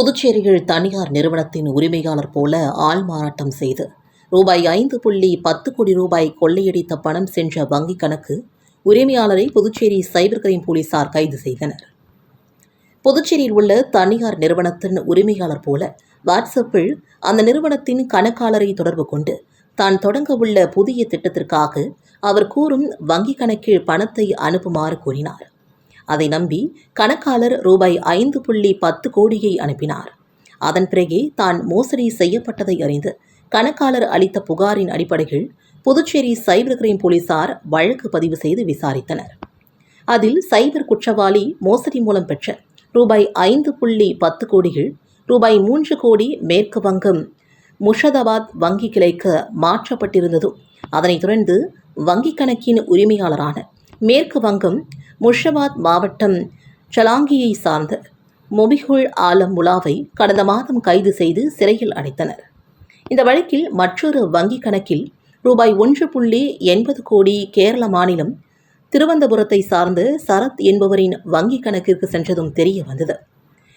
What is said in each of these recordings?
புதுச்சேரியில் தனியார் நிறுவனத்தின் உரிமையாளர் போல ஆள் மாறாட்டம் செய்து ரூபாய் ஐந்து புள்ளி பத்து கோடி ரூபாய் கொள்ளையடித்த பணம் சென்ற வங்கிக் கணக்கு உரிமையாளரை புதுச்சேரி சைபர் கிரைம் போலீசார் கைது செய்தனர். புதுச்சேரியில் உள்ள தனியார் நிறுவனத்தின் உரிமையாளர் போல வாட்ஸ்அப்பில் அந்த நிறுவனத்தின் கணக்காளரை தொடர்பு கொண்டு தான் தொடங்க உள்ள புதிய திட்டத்திற்காக அவர் கூறும் வங்கிக் கணக்கில் பணத்தை அனுப்புமாறு கூறினார். அதை நம்பி கணக்காளர் ரூபாய் ஐந்து புள்ளி பத்து கோடியை அனுப்பினார். அதன் பிறகே தான் மோசடி செய்யப்பட்டதை அறிந்து கணக்காளர் அளித்த புகாரின் அடிப்படையில் புதுச்சேரி சைபர் கிரைம் போலீசார் வழக்கு பதிவு செய்து விசாரித்தனர். அதில் சைபர் குற்றவாளி மோசடி மூலம் பெற்ற ரூபாய் ஐந்து புள்ளி பத்து கோடிகள் ரூபாய் மூன்று கோடி மேற்கு வங்கம் முஷதாபாத் வங்கி கிளைக்கு மாற்றப்பட்டிருந்ததும் அதனைத் தொடர்ந்து வங்கிக் கணக்கின் உரிமையாளரான மேற்கு வங்கம் முர்ஷாபாத் மாவட்டம் சலாங்கியை சார்ந்த மொபிகுல் ஆலம் முலாவை கடந்த மாதம் கைது செய்து சிறையில் அடைத்தனர். இந்த வழக்கில் மற்றொரு வங்கிக் கணக்கில் ரூபாய் ஒன்று புள்ளி எண்பது கோடி கேரள மாநிலம் திருவனந்தபுரத்தை சார்ந்த சரத் என்பவரின் வங்கிக் கணக்கிற்கு சென்றதும் தெரிய வந்தது.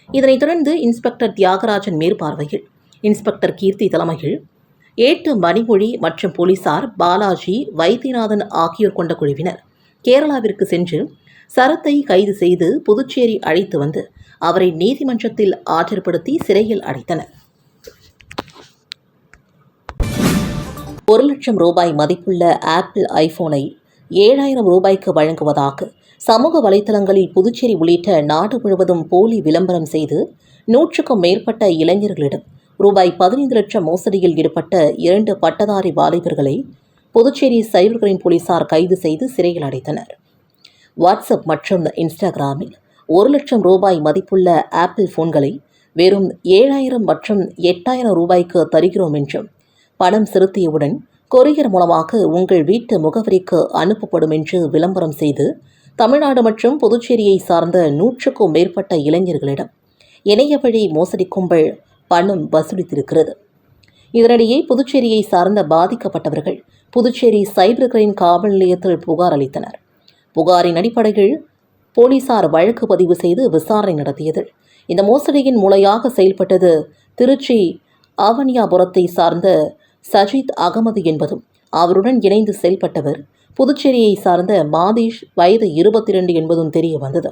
இதனைத் தொடர்ந்து இன்ஸ்பெக்டர் தியாகராஜன் மேற்பார்வையில் இன்ஸ்பெக்டர் கீர்த்தி தலைமையில் ஏட்டு மணிமொழி மற்றும் போலீசார் பாலாஜி வைத்தியநாதன் ஆகியோர் கொண்ட குழுவினர் கேரளாவிற்கு சென்று சரத்தை கைது செய்து புதுச்சேரி அழைத்து வந்து அவரை நீதிமன்றத்தில் ஆஜர்படுத்தி சிறையில் அடைத்தனர். ஒரு லட்சம் ரூபாய் மதிப்புள்ள ஆப்பிள் ஐபோனை ஏழாயிரம் ரூபாய்க்கு வழங்குவதாக சமூக வலைதளங்களில் புதுச்சேரி உள்ளிட்ட நாடு முழுவதும் போலி விளம்பரம் செய்து நூற்றுக்கும் மேற்பட்ட இளைஞர்களிடம் ரூபாய் பதினைந்து லட்சம் மோசடியில் ஈடுபட்ட இரண்டு பட்டதாரி வாலிபர்களை புதுச்சேரி சைபர் கிரைம் போலீசார் கைது செய்து சிறையில் அடைத்தனர். வாட்ஸ்அப் மற்றும் இன்ஸ்டாகிராமில் ஒரு லட்சம் ரூபாய் மதிப்புள்ள ஆப்பிள் ஃபோன்களை வெறும் ஏழாயிரம் மற்றும் எட்டாயிரம் ரூபாய்க்கு தருகிறோம் என்றும் பணம் செலுத்தியவுடன் கொரியர் மூலமாக உங்கள் வீட்டு முகவரிக்கு அனுப்பப்படும் என்று விளம்பரம் செய்து தமிழ்நாடு மற்றும் புதுச்சேரியை சார்ந்த நூற்றுக்கும் மேற்பட்ட இளைஞர்களிடம் இணைய வழி மோசடி கும்பல் பணம் வசூலித்திருக்கிறது. இதனிடையே புதுச்சேரியை சார்ந்த பாதிக்கப்பட்டவர்கள் புதுச்சேரி சைபர் கிரைம் காவல் நிலையத்தில் புகார் அளித்தனர். புகாரின் அடிப்படையில் போலீசார் வழக்கு பதிவு செய்து விசாரணை நடத்தியது. இந்த மோசடியின் மூளையாக செயல்பட்டது திருச்சி ஆவணியாபுரத்தை சார்ந்த சஜித் அகமது என்பதும் அவருடன் இணைந்து செயல்பட்டவர் புதுச்சேரியை சார்ந்த மாதீஷ் வயது இருபத்தி ரெண்டு என்பதும் தெரிய வந்தது.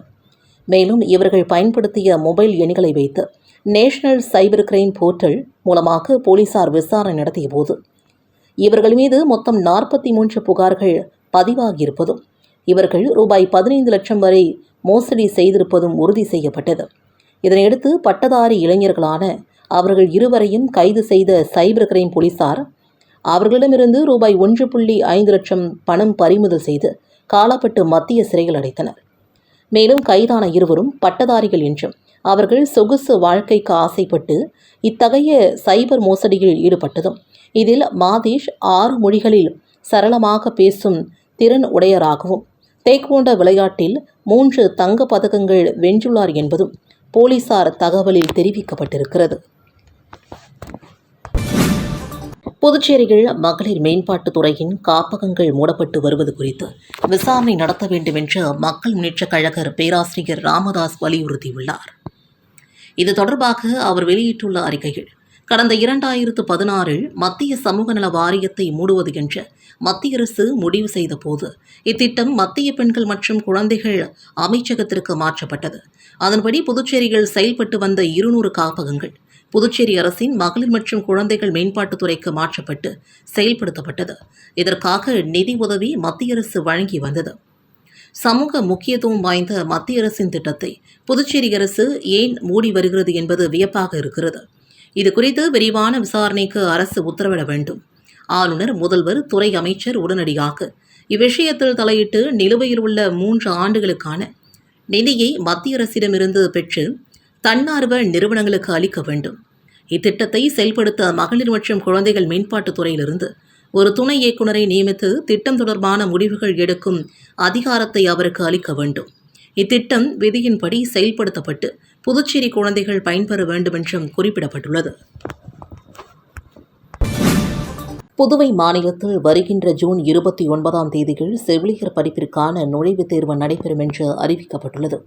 மேலும் இவர்கள் பயன்படுத்திய மொபைல் எண்களை வைத்து நேஷனல் சைபர் கிரைம் போர்ட்டல் மூலமாக போலீசார் விசாரணை நடத்திய போது இவர்கள் மீது மொத்தம் நாற்பத்தி மூன்று புகார்கள் பதிவாகியிருப்பதும் இவர்கள் ரூபாய் பதினைந்து லட்சம் வரை மோசடி செய்திருப்பதும் உறுதி செய்யப்பட்டது. இதனையடுத்து பட்டதாரி இளைஞர்களான அவர்கள் இருவரையும் கைது செய்த சைபர் கிரைம் போலீசார் அவர்களிடமிருந்து ரூபாய் ஒன்று புள்ளி ஐந்து லட்சம் பணம் பறிமுதல் செய்து காலப்பட்டு மத்திய சிறையில் அடைத்தனர். மேலும் கைதான இருவரும் பட்டதாரிகள் என்றும் அவர்கள் சொகுசு வாழ்க்கைக்கு ஆசைப்பட்டு இத்தகைய சைபர் மோசடியில் ஈடுபட்டதும் இதில் மாதேஷ் ஆறு மொழிகளில் சரளமாக பேசும் திறன் உடையராகவும் டேக்வோண்டோ விளையாட்டில் மூன்று தங்க பதக்கங்கள் வென்றுள்ளார் என்பதும் போலீசார் தகவலில் தெரிவிக்கப்பட்டிருக்கிறது. புதுச்சேரியில் மகளிர் மேம்பாட்டுத் துறையின் காப்பகங்கள் மூடப்பட்டு வருவது குறித்து விசாரணை நடத்த வேண்டும் என்று மக்கள் முன்னேற்றக் கழக பேராசிரியர் ராமதாஸ் வலியுறுத்தியுள்ளார். இது தொடர்பாக அவர் வெளியிட்டுள்ள அறிக்கையில் கடந்த இரண்டாயிரத்து பதினாறில் மத்திய சமூக நல வாரியத்தை மூடுவது என்ற மத்திய அரசு முடிவு செய்த போது இத்திட்டம் மத்திய பெண்கள் மற்றும் குழந்தைகள் அமைச்சகத்திற்கு மாற்றப்பட்டது. அதன்படி புதுச்சேரியில் செயல்பட்டு வந்த இருநூறு காப்பகங்கள் புதுச்சேரி அரசின் மகளிர் மற்றும் குழந்தைகள் மேம்பாட்டுத்துறைக்கு மாற்றப்பட்டு செயல்படுத்தப்பட்டது. இதற்காக நிதி உதவி மத்திய அரசு வழங்கி வந்தது. சமூக முக்கியத்துவம் வாய்ந்த மத்திய அரசின் திட்டத்தை புதுச்சேரி அரசு ஏன் மூடி வருகிறது என்பது வியப்பாக இருக்கிறது. இது குறித்து விரிவான விசாரணைக்கு அரசு உத்தரவிட வேண்டும். ஆளுநர் முதல்வர் துறை அமைச்சர் உடனடியாக. இவ்விஷயத்தில் தலையிட்டு நிலுவையில் உள்ள மூன்று ஆண்டுகளுக்கான நிதியை மத்திய அரசிடமிருந்து பெற்று தன்னார்வ நிறுவனங்களுக்கு அளிக்க வேண்டும். இத்திட்டத்தை செயல்படுத்த மகளிர் மற்றும் குழந்தைகள் மேம்பாட்டுத் துறையிலிருந்து ஒரு துணை இயக்குநரை நியமித்து திட்டம் தொடர்பான முடிவுகள் எடுக்கும் அதிகாரத்தை அவருக்கு அளிக்க வேண்டும். இத்திட்டம் விதியின்படி செயல்படுத்தப்பட்டு புதுச்சேரி குழந்தைகள் பயன்பெற வேண்டும் என்றும் குறிப்பிடப்பட்டுள்ளது. புதுவை மாநிலத்தில் வருகின்ற ஜூன் இருபத்தி ஒன்பதாம் தேதியில் செவிலியர் படிப்பிற்கான நுழைவுத் தேர்வு நடைபெறும் என்று அறிவிக்கப்பட்டுள்ளது.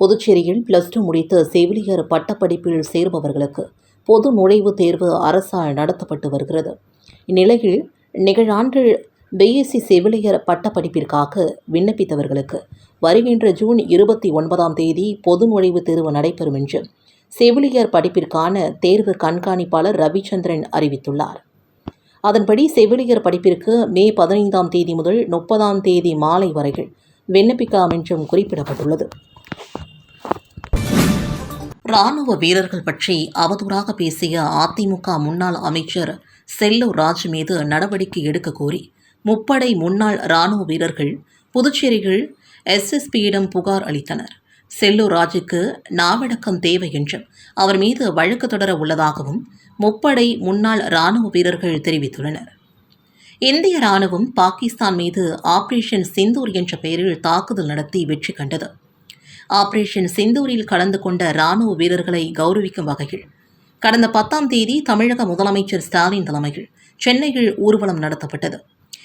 புதுச்சேரியில் பிளஸ் டூ முடித்த செவிலியர் பட்டப்படிப்பில் சேர்பவர்களுக்கு பொது நுழைவுத் தேர்வு அரசால் நடத்தப்பட்டு வருகிறது. இந்நிலையில் நிகழாண்டு பிஎஸ்சி செவிலியர் பட்டப்படிப்பிற்காக விண்ணப்பித்தவர்களுக்கு வருகின்ற ஜூன் இருபத்தி ஒன்பதாம் தேதி பொது நுழைவுத் தேர்வு நடைபெறும் என்று செவிலியர் படிப்பிற்கான தேர்வு கண்காணிப்பாளர் ரவிச்சந்திரன் அறிவித்துள்ளார். அதன்படி செவிலியர் படிப்பிற்கு மே பதினைந்தாம் தேதி முதல் முப்பதாம் தேதி மாலை வரையில் விண்ணப்பிக்கலாம் என்றும் குறிப்பிடப்பட்டுள்ளது. ராணுவ வீரர்கள் பற்றி அவதூறாக பேசிய அதிமுக முன்னாள் அமைச்சர் செல்லூர் ராஜ் மீது நடவடிக்கை எடுக்க கோரி முப்படை முன்னாள் ராணுவ வீரர்கள் புதுச்சேரியில் எஸ்எஸ்பியிடம் புகார் அளித்தனர். செல்லூர் ராஜுக்கு நாவடக்கம் தேவை என்றும் அவர் மீது வழக்கு தொடர உள்ளதாகவும் முப்படை முன்னாள் ராணுவ வீரர்கள் தெரிவித்துள்ளனர். இந்திய ராணுவம் பாகிஸ்தான் மீது ஆபரேஷன் சிந்தூர் என்ற பெயரில் தாக்குதல் நடத்தி வெற்றி கண்டது. ஆபரேஷன் சிந்தூரில் கலந்து கொண்ட ராணுவ வீரர்களை கௌரவிக்கும் வகையில் கடந்த பத்தாம் தேதி தமிழக முதலமைச்சர் ஸ்டாலின் தலைமையில் சென்னையில் ஊர்வலம் நடத்தப்பட்டது.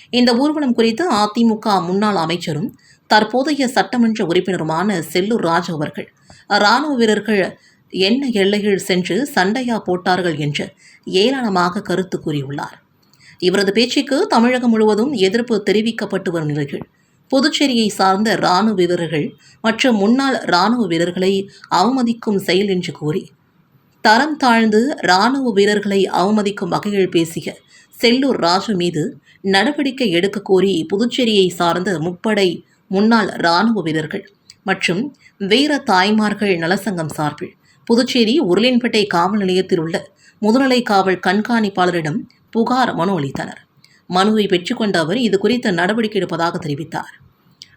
இந்த ஊர்வலம் குறித்து அதிமுக முன்னாள் அமைச்சரும் தற்போதைய சட்டமன்ற உறுப்பினருமான செல்லூர் ராஜ் அவர்கள் ராணுவ வீரர்கள் என்ன எல்லையில் சென்று சண்டையா போட்டார்கள் என்று ஏளனமாக கருத்து கூறியுள்ளார். இவரது பேச்சுக்கு தமிழகம் முழுவதும் எதிர்ப்பு தெரிவிக்கப்பட்டு வரும் நிலையில் புதுச்சேரியை சார்ந்த ராணுவ வீரர்கள் மற்றும் முன்னாள் ராணுவ வீரர்களை அவமதிக்கும் செயல் என்று கூறி தரம் தாழ்ந்து ராணுவ வீரர்களை அவமதிக்கும் வகையில் பேசிய செல்லூர் ராஜு மீது நடவடிக்கை எடுக்க கோரி புதுச்சேரியை சார்ந்த முப்படை முன்னாள் இராணுவ வீரர்கள் மற்றும் வீர தாய்மார்கள் நலசங்கம் சார்பில் புதுச்சேரி உருளின்பேட்டை காவல் நிலையத்தில் உள்ள முதுநிலை காவல் கண்காணிப்பாளரிடம் புகார் மனு அளித்தனர். மனுவை பெற்றுக்கொண்ட அவர் இது குறித்து நடவடிக்கை எடுப்பதாக தெரிவித்தார்.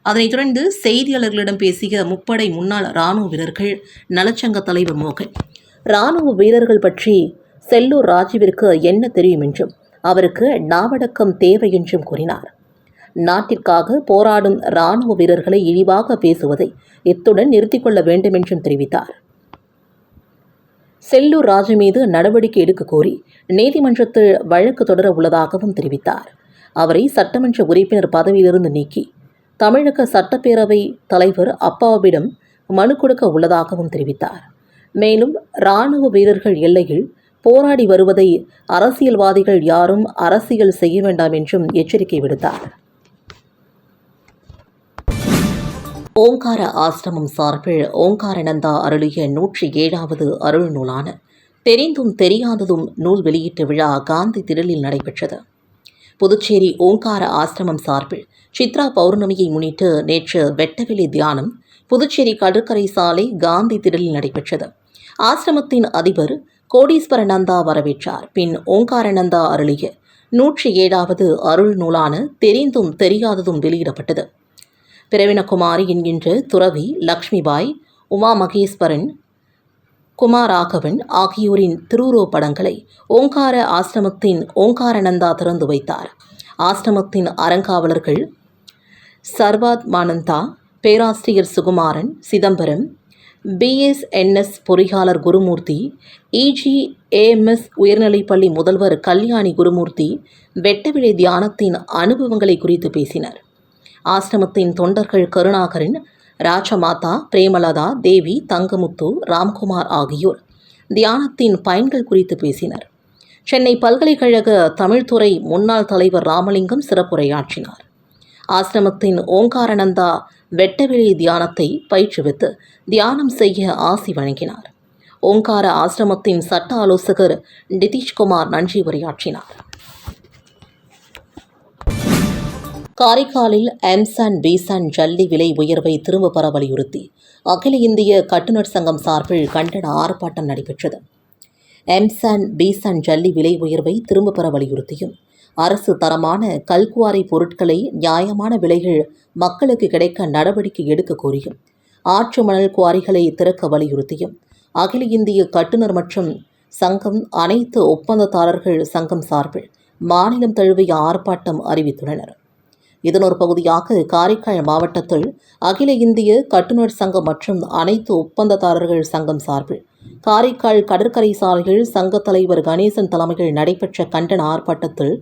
அதனைத் தொடர்ந்து செய்தியாளர்களிடம் பேசிய முப்படை முன்னாள் இராணுவ வீரர்கள் நலச்சங்க தலைவர் மோகன் ராணுவ வீரர்கள் பற்றி செல்லூர் ராஜுவிற்கு என்ன தெரியும் என்றும் அவருக்கு நாவடக்கம் தேவை என்றும் கூறினார். நாட்டிற்காக போராடும் ராணுவ வீரர்களை இழிவாக பேசுவதை இத்துடன் நிறுத்திக் கொள்ள வேண்டும் என்றும் தெரிவித்தார். செல்லூர் ராஜு மீது நடவடிக்கை எடுக்க கோரி நீதிமன்றத்தில் வழக்கு தொடர உள்ளதாகவும் தெரிவித்தார். அவரை சட்டமன்ற உறுப்பினர் பதவியிலிருந்து நீக்கி தமிழக சட்டப்பேரவை தலைவர் அப்பாவிடம் மனு கொடுக்க உள்ளதாகவும் தெரிவித்தார். மேலும் இராணுவ வீரர்கள் எல்லையில் போராடி வருவதை அரசியல்வாதிகள் யாரும் அரசியல் செய்ய வேண்டாம் என்றும் எச்சரிக்கை விடுத்தார். ஓங்கார ஆசிரமம் சார்பில் ஓங்காரநந்தா அருளிய நூற்றி ஏழாவது அருள் நூலான தெரிந்தும் தெரியாததும் நூல் வெளியீட்டு விழா காந்தி திடலில் நடைபெற்றது. புதுச்சேரி ஓங்கார ஆசிரமம் சார்பில் சித்ரா பௌர்ணமியை முன்னிட்டு நேற்று வெட்டவெளி தியானம் புதுச்சேரி கடற்கரை சாலை காந்தி திடலில் நடைபெற்றது. ஆசிரமத்தின் அதிபர் கோடீஸ்வரநந்தா வரவேற்றார். பின் ஓங்காரநந்தா அருளிய நூற்றி ஏழாவது அருள் நூலான தெரிந்தும் தெரியாததும் வெளியிடப்பட்டது. பிரவினகுமாரி என்கின்ற துறவி லக்ஷ்மிபாய் உமா மகேஸ்வரன் குமாராகவன் ஆகியோரின் திருரோ படங்களை ஓங்கார ஆசிரமத்தின் ஓங்காரநந்தா திறந்து வைத்தார். ஆசிரமத்தின் அறங்காவலர்கள் சர்வாத்மானந்தா பேராசிரியர் சுகுமாரன் சிதம்பரம் பிஎஸ்என்எஸ் பொறியாளர் குருமூர்த்தி இஜி ஏஎம்எஸ் உயர்நிலைப்பள்ளி முதல்வர் கல்யாணி குருமூர்த்தி வெட்டவிழை தியானத்தின் அனுபவங்களை குறித்து பேசினர். ஆசிரமத்தின் தொண்டர்கள் கருணாகரன் ராஜமாதா பிரேமலதா தேவி தங்கமுத்து ராம்குமார் ஆகியோர் தியானத்தின் பயன்கள் குறித்து பேசினர். சென்னை பல்கலைக்கழக தமிழ்துறை முன்னாள் தலைவர் ராமலிங்கம் சிறப்புரையாற்றினார். ஆசிரமத்தின் ஓங்காரநந்தா வெட்டவெளி தியானத்தை பயிற்றுவித்து தியானம் செய்ய ஆசி வழங்கினார். ஓங்கார ஆசிரமத்தின் சட்ட ஆலோசகர் நிதிஷ்குமார் நன்றி உரையாற்றினார். காரைக்காலில் எம்சான் பிசான் ஜல்லி விலை உயர்வை திரும்ப பெற வலியுறுத்தி அகில இந்திய கட்டுநர் சங்கம் சார்பில் கண்டன ஆர்ப்பாட்டம் நடைபெற்றது. எம்சான் பிசான் ஜல்லி விலை உயர்வை திரும்ப பெற வலியுறுத்தியும் அரசு தரமான கல்குவாரி பொருட்களை நியாயமான விலைகள் மக்களுக்கு கிடைக்க நடவடிக்கை எடுக்க கோரியும் ஆற்று மணல் குவாரிகளை திறக்க வலியுறுத்தியும் அகில இந்திய கட்டுநர் மற்றும் சங்கம் அனைத்து ஒப்பந்ததாரர்கள் சங்கம் சார்பில் மாநிலம் தழுவிய ஆர்ப்பாட்டம் அறிவித்துள்ளனர். இதன் ஒரு பகுதியாக காரைக்கால் மாவட்டத்தில் அகில இந்திய கட்டுநர் சங்கம் மற்றும் அனைத்து ஒப்பந்ததாரர்கள் சங்கம் சார்பில் காரைக்கால் கடற்கரை சாலையில் சங்க தலைவர் கணேசன் தலைமையில் நடைபெற்ற கண்டன ஆர்ப்பாட்டத்தில்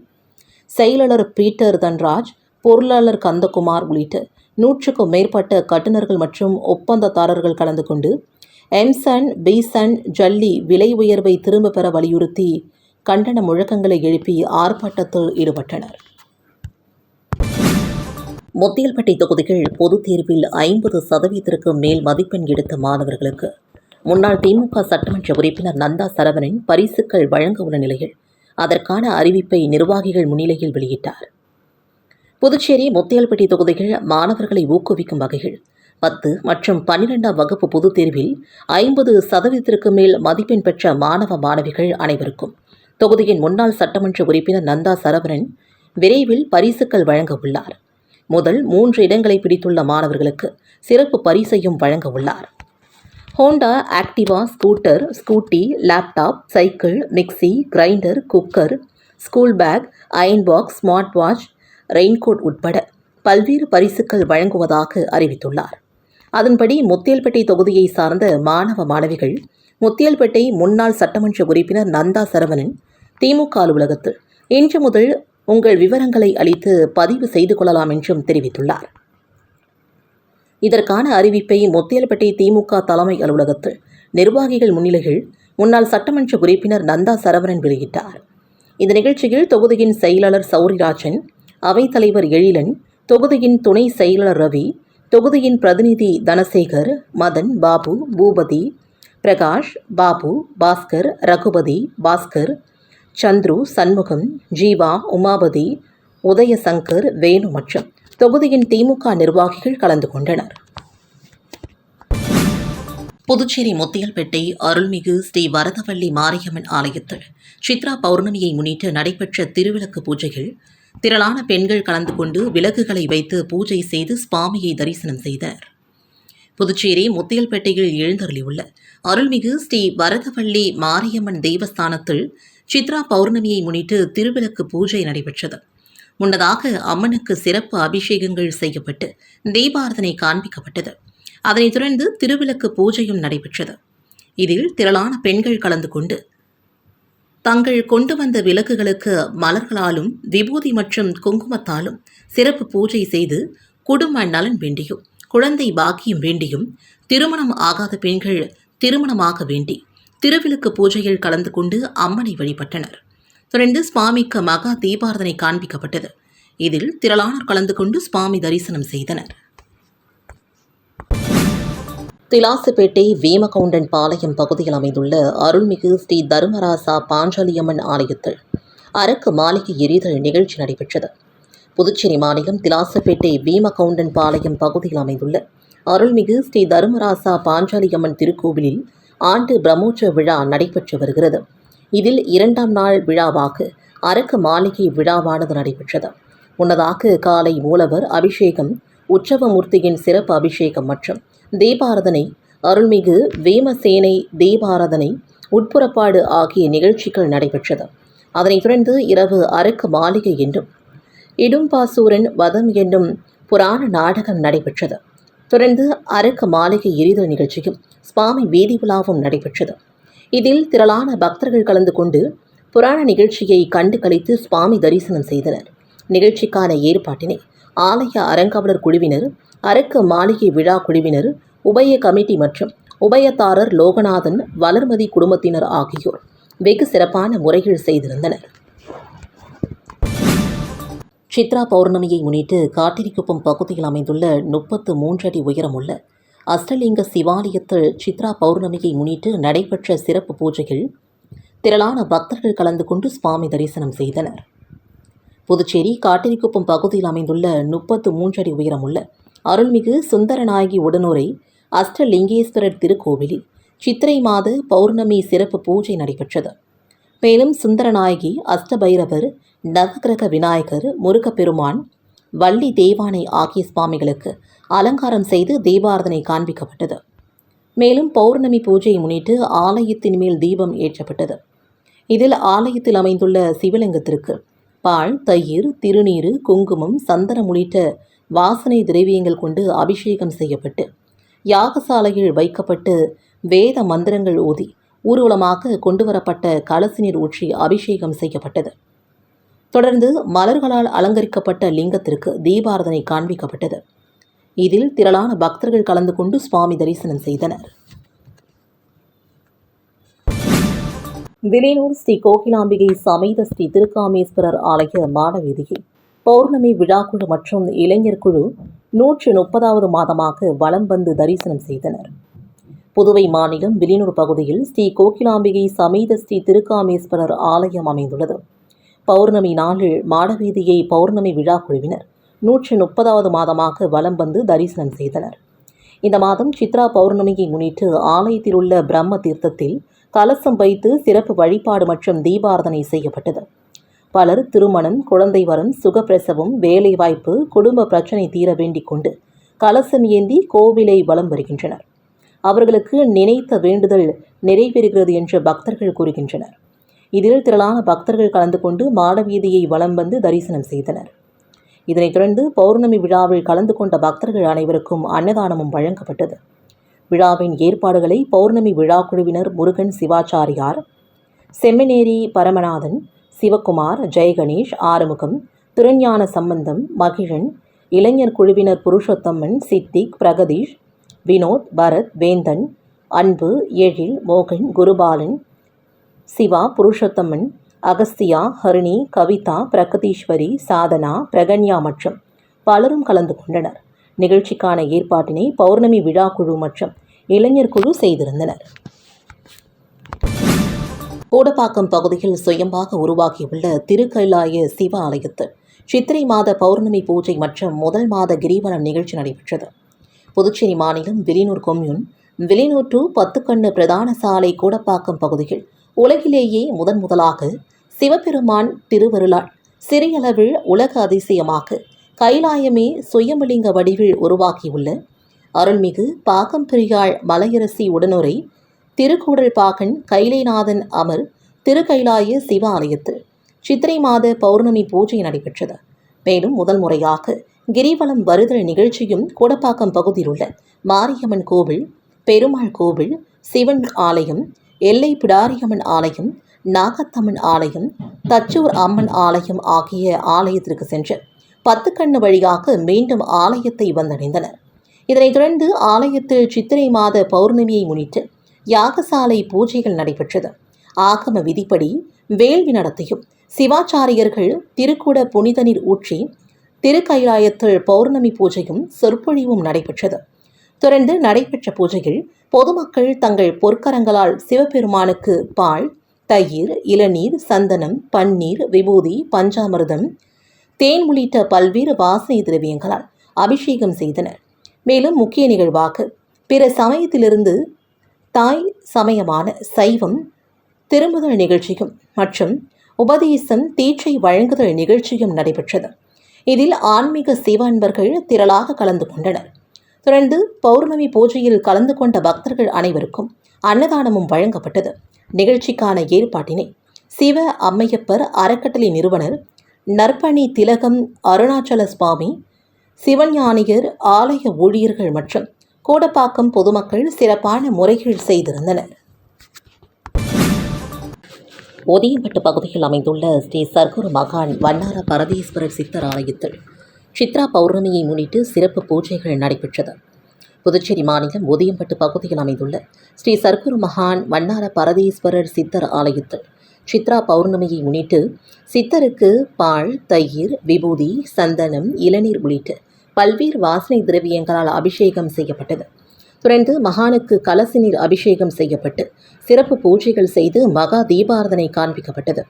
செயலாளர் பீட்டர் தன்ராஜ் பொருளாளர் கந்தகுமார் உள்ளிட்ட நூற்றுக்கும் மேற்பட்ட கட்டுநர்கள் மற்றும் ஒப்பந்ததாரர்கள் கலந்து கொண்டு எம்சன் பீசன் ஜல்லி விலை உயர்வை திரும்பப் பெற வலியுறுத்தி கண்டன முழக்கங்களை எழுப்பி ஆர்ப்பாட்டத்தில் ஈடுபட்டனர். முத்தியல்பட்டி தொகுதிகள் பொதுத் தேர்வில் ஐம்பது சதவீதத்திற்கு மேல் மதிப்பெண் எடுத்த மாணவர்களுக்கு. முன்னாள் திமுக சட்டமன்ற உறுப்பினர் நந்தா சரவணன் பரிசுகள் வழங்க உள்ள நிலையில் அதற்கான அறிவிப்பை நிர்வாகிகள் முன்னிலையில் வெளியிட்டார். புதுச்சேரி முத்தியல்பட்டி தொகுதிகள் மாணவர்களை ஊக்குவிக்கும் வகையில் பத்து மற்றும் பன்னிரெண்டாம் வகுப்பு பொதுத் தேர்வில் ஐம்பது சதவீதத்திற்கு மேல் மதிப்பெண் பெற்ற மாணவ மாணவிகள் அனைவருக்கும். தொகுதியின் முன்னாள் சட்டமன்ற உறுப்பினர் நந்தா சரவணன் விரைவில் பரிசுகள் வழங்க உள்ளார். முதல் மூன்று இடங்களை பிடித்துள்ள மாணவர்களுக்கு சிறப்பு பரிசையும் வழங்க உள்ளார். Honda Activa scooter Scooty laptop cycle mixie grinder cooker school bag iron box smart watch raincoat உட்பட பல்வேறு பரிசுகள் வழங்குவதாக அறிவித்துள்ளார். அதன்படி முத்தியல்பேட்டை தொகுதியை சார்ந்த மாணவ மாணவிகள் முத்தியல்பேட்டை முன்னாள் சட்டமன்ற உறுப்பினர் நந்தா சரவணன் திமுக அலுவலகத்தில் இன்று முதல் உங்கள் விவரங்களை அளித்து பதிவு செய்து கொள்ளலாம் என்றும் தெரிவித்துள்ளார். இதற்கான அறிவிப்பை முத்தியல்பட்டி திமுக தலைமை அலுவலகத்தில் நிர்வாகிகள் முன்னிலையில் முன்னாள் சட்டமன்ற உறுப்பினர் நந்தா சரவணன் வெளியிட்டார். இந்த நிகழ்ச்சியில் தொகுதியின் செயலாளர் சௌரிராஜன் அவைத்தலைவர் எழிலன் தொகுதியின் துணை செயலாளர் ரவி தொகுதியின் பிரதிநிதி தனசேகர் மதன் பாபு பூபதி பிரகாஷ் பாபு பாஸ்கர் ரகுபதி பாஸ்கர் சந்துரு சண்முகம் ஜீவா உமாபதி உதயசங்கர் வேணு மற்றும் தொகுதியின் திமுக நிர்வாகிகள் கலந்து கொண்டனர். புதுச்சேரி முத்தியல்பேட்டை அருள்மிகு ஸ்ரீ வரதவள்ளி மாரியம்மன் ஆலயத்தில் சித்ரா பௌர்ணமியை முன்னிட்டு நடைபெற்ற திருவிளக்கு பூஜைகள் திரளான பெண்கள் கலந்து கொண்டு விளக்குகளை வைத்து பூஜை செய்து சுவாமியை தரிசனம் செய்தனர் புதுச்சேரி முத்தியல்பேட்டையில் எழுந்தருளியுள்ள அருள்மிகு ஸ்ரீ வரதவள்ளி மாரியம்மன் தேவஸ்தானத்தில் சித்ரா பௌர்ணமியை முன்னிட்டு திருவிளக்கு பூஜை நடைபெற்றது. முன்னதாக அம்மனுக்கு சிறப்பு அபிஷேகங்கள் செய்யப்பட்டு தீபாரதனை காண்பிக்கப்பட்டது. அதனைத் தொடர்ந்து திருவிளக்கு பூஜையும் நடைபெற்றது. இதில் திரளான பெண்கள் கலந்து கொண்டு தங்கள் கொண்டு வந்த விளக்குகளுக்கு மலர்களாலும் விபூதி மற்றும் குங்குமத்தாலும் சிறப்பு பூஜை செய்து குடும்ப நலன் வேண்டியும் குழந்தை பாக்கியம் வேண்டியும் திருமணம் ஆகாத பெண்கள் திருமணமாக வேண்டி திருவிளக்கு பூஜையில் கலந்து கொண்டு அம்மனை வழிபட்டனர். தொடர்ந்து சுவாமிக்கு மகா தீபாரதனை காண்பிக்கப்பட்டது. இதில் திரளானோர் கலந்து கொண்டு சுவாமி தரிசனம் செய்தனர். திலாசுப்பேட்டை வீமகவுண்டன் பாளையம் பகுதியில் அமைந்துள்ள அருள்மிகு ஸ்ரீ தர்மராசா பாஞ்சாலியம்மன் ஆலயத்தில் அரக்கு மாளிகை எரிதல் நிகழ்ச்சி நடைபெற்றது. புதுச்சேரி மாநிலம் திலாசுப்பேட்டை வீமகவுண்டன் பாளையம் பகுதியில் அமைந்துள்ள அருள்மிகு ஸ்ரீ தர்மராசா பாஞ்சாலியம்மன் திருக்கோவிலில் ஆண்டு பிரம்மோற்சவ விழா நடைபெற்று வருகிறது. இதில் இரண்டாம் நாள் விழாவாக அரக்கு மாளிகை விழாவானது நடைபெற்றது. முன்னதாக காலை மூலவர் அபிஷேகம் உற்சவமூர்த்தியின் சிறப்பு அபிஷேகம் மற்றும் தீபாரதனை அருள்மிகு வேமசேனை தீபாரதனை உட்புறப்பாடு ஆகிய நிகழ்ச்சிகள் நடைபெற்றது. அதனைத் தொடர்ந்து இரவு அரக்கு மாளிகை என்றும் இடும்பாசூரன் வதம் என்னும் புராண நாடகம் நடைபெற்றது. தொடர்ந்து அரக்கு மாளிகை எரிதல் நிகழ்ச்சியும் சுவாமி வீதி உலாவும் நடைபெற்றது. இதில் திரளான பக்தர்கள் கலந்து கொண்டு புராண நிகழ்ச்சியை கண்டு கழித்து சுவாமி தரிசனம் செய்தனர். நிகழ்ச்சிக்கான ஏற்பாட்டினை ஆலய அறங்காவலர் குழுவினர் அரக்கு மாளிகை விழா குழுவினர் உபய கமிட்டி மற்றும் உபயத்தாரர் லோகநாதன் வளர்மதி குடும்பத்தினர் ஆகியோர் வெகு சிறப்பான முறையில் செய்திருந்தனர். சித்ரா பௌர்ணமியை முன்னிட்டு காட்டிரிக்குப்பம் பகுதியில் அமைந்துள்ள முப்பத்து மூன்றடி உயரமுள்ள அஷ்டலிங்க சிவாலயத்தில் சித்ரா பௌர்ணமியை முன்னிட்டு நடைபெற்ற சிறப்பு பூஜையில் திரளான பக்தர்கள் கலந்து கொண்டு சுவாமி தரிசனம் செய்தனர். புதுச்சேரி காட்டிரிக்குப்பம் பகுதியில் அமைந்துள்ள முப்பத்து மூன்றடி உயரமுள்ள அருள்மிகு சுந்தரநாயகி உடனுரை அஷ்டலிங்கேஸ்வரர் திருக்கோவிலில் சித்திரை மாத பௌர்ணமி சிறப்பு பூஜை நடைபெற்றது. மேலும் சுந்தரநாயகி அஷ்டபைரவர் நவகிரக விநாயகர் முருகப்பெருமான் வள்ளி தேவானை ஆகிய சுவாமிகளுக்கு அலங்காரம் செய்து தீபாரதனை காண்பிக்கப்பட்டது. மேலும் பௌர்ணமி பூஜையை முன்னிட்டு ஆலயத்தின் மேல் தீபம் ஏற்றப்பட்டது. இதில் ஆலயத்தில் அமைந்துள்ள சிவலிங்கத்திற்கு பால் தயிர் திருநீர் குங்குமம் சந்தனம் உள்ளிட்ட வாசனை திரவியங்கள் கொண்டு அபிஷேகம் செய்யப்பட்டு யாகசாலையில் வைக்கப்பட்டு வேத மந்திரங்கள் ஓதி ஊர்வலமாக கொண்டுவரப்பட்ட கலசு நீர் ஊற்றி அபிஷேகம் செய்யப்பட்டது. தொடர்ந்து மலர்களால் அலங்கரிக்கப்பட்ட லிங்கத்திற்கு தீபாரதனை காண்பிக்கப்பட்டது. இதில் திரளான பக்தர்கள் கலந்து கொண்டு சுவாமி தரிசனம் செய்தனர். விலையூர் ஸ்ரீ கோகிலாம்பிகை சமேத ஸ்ரீ திருக்காமேஸ்வரர் ஆலய மாடவீதியை பௌர்ணமி விழாக்குழு மற்றும் இளைஞர் குழு நூற்று முப்பதாவது மாதமாக வலம் வந்து தரிசனம் செய்தனர். புதுவை மாநிலம் விலினூர் பகுதியில் ஸ்ரீ கோகிலாம்பிகை சமேத ஸ்ரீ திருக்காமேஸ்வரர் ஆலயம் அமைந்துள்ளது. பௌர்ணமி நாளில் மாடவீதியை பௌர்ணமி விழா குழுவினர் நூற்று முப்பதாவது மாதமாக வலம் வந்து தரிசனம் செய்தனர். இந்த மாதம் சித்ரா பௌர்ணமியை முன்னிட்டு ஆலயத்தில் உள்ள பிரம்ம தீர்த்தத்தில் கலசம் வைத்து சிறப்பு வழிபாடு மற்றும் தீபாரதனை செய்யப்பட்டது. பலர் திருமணம் குழந்தை வரம் சுகப்பிரசவம் வேலைவாய்ப்பு குடும்ப பிரச்சனை தீர வேண்டிக் கொண்டு கலசம் ஏந்தி கோவிலை வலம் வருகின்றனர். அவர்களுக்கு நினைத்த வேண்டுதல் நிறைவேறுகிறது என்று பக்தர்கள் கூறுகின்றனர். இதில் திரளான பக்தர்கள் கலந்து கொண்டு மாடவீதியை வலம் வந்து தரிசனம் செய்தனர். இதனைத் தொடர்ந்து பௌர்ணமி விழாவில் கலந்து கொண்ட பக்தர்கள் அனைவருக்கும் அன்னதானமும் வழங்கப்பட்டது. விழாவின் ஏற்பாடுகளை பௌர்ணமி விழா குழுவினர் முருகன் சிவாச்சாரியார் செம்மனேரி பரமநாதன் சிவகுமார் ஜெயகணேஷ் ஆறுமுகம் திருஞான சம்பந்தம் மகிழன் இளைஞர் குழுவினர் புருஷோத்தம்மன் சித்திக் பிரகதீஷ் வினோத் பரத் வேந்தன் அன்பு எழில் மோகன் குருபாலன் சிவா புருஷோத்தமன் அகஸ்தியா ஹரிணி கவிதா பிரகதீஸ்வரி சாதனா பிரகன்யா மற்றும் பலரும் கலந்து கொண்டனர். நிகழ்ச்சிக்கான ஏற்பாட்டினை பௌர்ணமி விழா குழு மற்றும் இளைஞர் குழு செய்திருந்தனர். கோடப்பாக்கம் பகுதியில் சுயம்பாக உருவாகியுள்ள திருக்கைலாய சிவ ஆலயத்தில் சித்திரை மாத பௌர்ணமி பூஜை மற்றும் முதல் மாத கிரிவலம் நிகழ்ச்சி நடைபெற்றது. புதுச்சேரி மாநிலம் விலினூர் கொம்யூன் விலினூர் டு பத்துக்கண்ணு பிரதான சாலை கூடப்பாக்கம் பகுதியில் உலகிலேயே முதன் முதலாக சிவபெருமான் திருவருளால் சிறியளவில் உலக அதிசயமாக கைலாயமே சுயமலிங்க வடிவில் உருவாக்கியுள்ள அருள்மிகு பாக்கம்பிரியாள் மலையரசி உடனுரை திருக்கூடல் பாகன் கைலைநாதன் அமர் திருக்கைலாய சிவ ஆலயத்தில் சித்திரை மாத பௌர்ணமி பூஜை நடைபெற்றது. மேலும் முதல் முறையாக கிரிவலம் வருதல் நிகழ்ச்சியும் கோடப்பாக்கம் பகுதியில் உள்ள மாரியம்மன் கோவில் பெருமாள் கோவில் சிவன் ஆலயம் எல்லை பிடாரியம்மன் ஆலயம் நாகத்தம்மன் ஆலயம் தச்சூர் அம்மன் ஆலயம் ஆகிய ஆலயத்திற்கு சென்று பத்து கண்ணு வழியாக மீண்டும் ஆலயத்தை வந்தடைந்தனர். இதனைத் தொடர்ந்து ஆலயத்தில் சித்திரை மாத பௌர்ணமியை முன்னிட்டு யாகசாலை பூஜைகள் நடைபெற்றது. ஆகம விதிப்படி வேள்வி நடத்தியும் சிவாச்சாரியர்கள் திருக்குட புனித நீர் ஊற்றி திருக்கைலாயத்தில் பௌர்ணமி பூஜையும் சொற்பொழிவும் நடைபெற்றது. தொடர்ந்து நடைபெற்ற பூஜையில் பொதுமக்கள் தங்கள் பொற்கரங்களால் சிவபெருமானுக்கு பால் தயிர் இளநீர் சந்தனம் பன்னீர் விபூதி பஞ்சாமிர்தம் தேன் உள்ளிட்ட பல்வேறு வாசனை திரவியங்களால் அபிஷேகம் செய்தனர். மேலும் முக்கிய நிகழ்வாக பிற சமயத்திலிருந்து தாய் சமயமான சைவம் திரும்புதல் நிகழ்ச்சியும் மற்றும் உபதேசம் தீட்சை வழங்குதல் நிகழ்ச்சியும் நடைபெற்றது. இதில் ஆன்மீக சிவ அன்பர்கள் திரளாக கலந்து கொண்டனர். தொடர்ந்து பௌர்ணமி பூஜையில் கலந்து கொண்ட பக்தர்கள் அனைவருக்கும் அன்னதானமும் வழங்கப்பட்டது. நிகழ்ச்சிக்கான ஏற்பாட்டினை சிவ அம்மையப்பர் அறக்கட்டளை நிறுவனர் நற்பணி திலகம் அருணாச்சல சுவாமி சிவஞானியர் ஆலய ஊழியர்கள் மற்றும் கோடப்பாக்கம் பொதுமக்கள் சிறப்பான முறைகள் செய்திருந்தனர். ஒதியம்பட்டு பகுதியில் அமைந்துள்ள ஸ்ரீ சர்க்குரு மகான் வண்ணார பரதீஸ்வரர் சித்தர் ஆலயத்தில் சித்ரா பௌர்ணமியை முன்னிட்டு சிறப்பு பூஜைகள் நடைபெற்றது. புதுச்சேரி மாநிலம் ஒதியம்பட்டு பகுதியில் அமைந்துள்ள ஸ்ரீ சர்க்குரு மகான் வண்ணார பரதீஸ்வரர் சித்தர் ஆலயத்தில் சித்ரா பௌர்ணமியை முன்னிட்டு சித்தருக்கு பால் தயிர் விபூதி சந்தனம் இளநீர் உள்ளிட்ட பல்வேறு வாசனை திரவியங்களால் அபிஷேகம் செய்யப்பட்டது. பிறந்து மகானுக்கு கலசி நீர் அபிஷேகம் செய்யப்பட்டு சிறப்பு பூஜைகள் செய்து மகா தீபாரதனை காண்பிக்கப்பட்டது.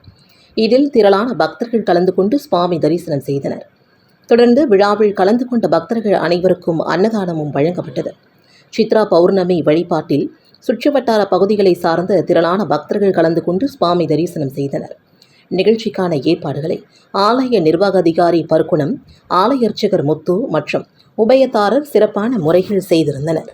இதில் திரளான பக்தர்கள் கலந்து கொண்டு சுவாமி தரிசனம் செய்தனர். தொடர்ந்து விழாவில் கலந்து கொண்ட பக்தர்கள் அனைவருக்கும் அன்னதானமும் வழங்கப்பட்டது. சித்ரா பௌர்ணமி வழிபாட்டில் சுற்றுவட்டார பகுதிகளை சார்ந்த திரளான பக்தர்கள் கலந்து கொண்டு சுவாமி தரிசனம் செய்தனர். நிகழ்ச்சிக்கான ஏற்பாடுகளை ஆலய நிர்வாக அதிகாரி பருக்குணம் ஆலய அர்ச்சகர் முத்து மற்றும் உபயதாரர் சிறப்பான முறைகள் செய்திருந்தனர்.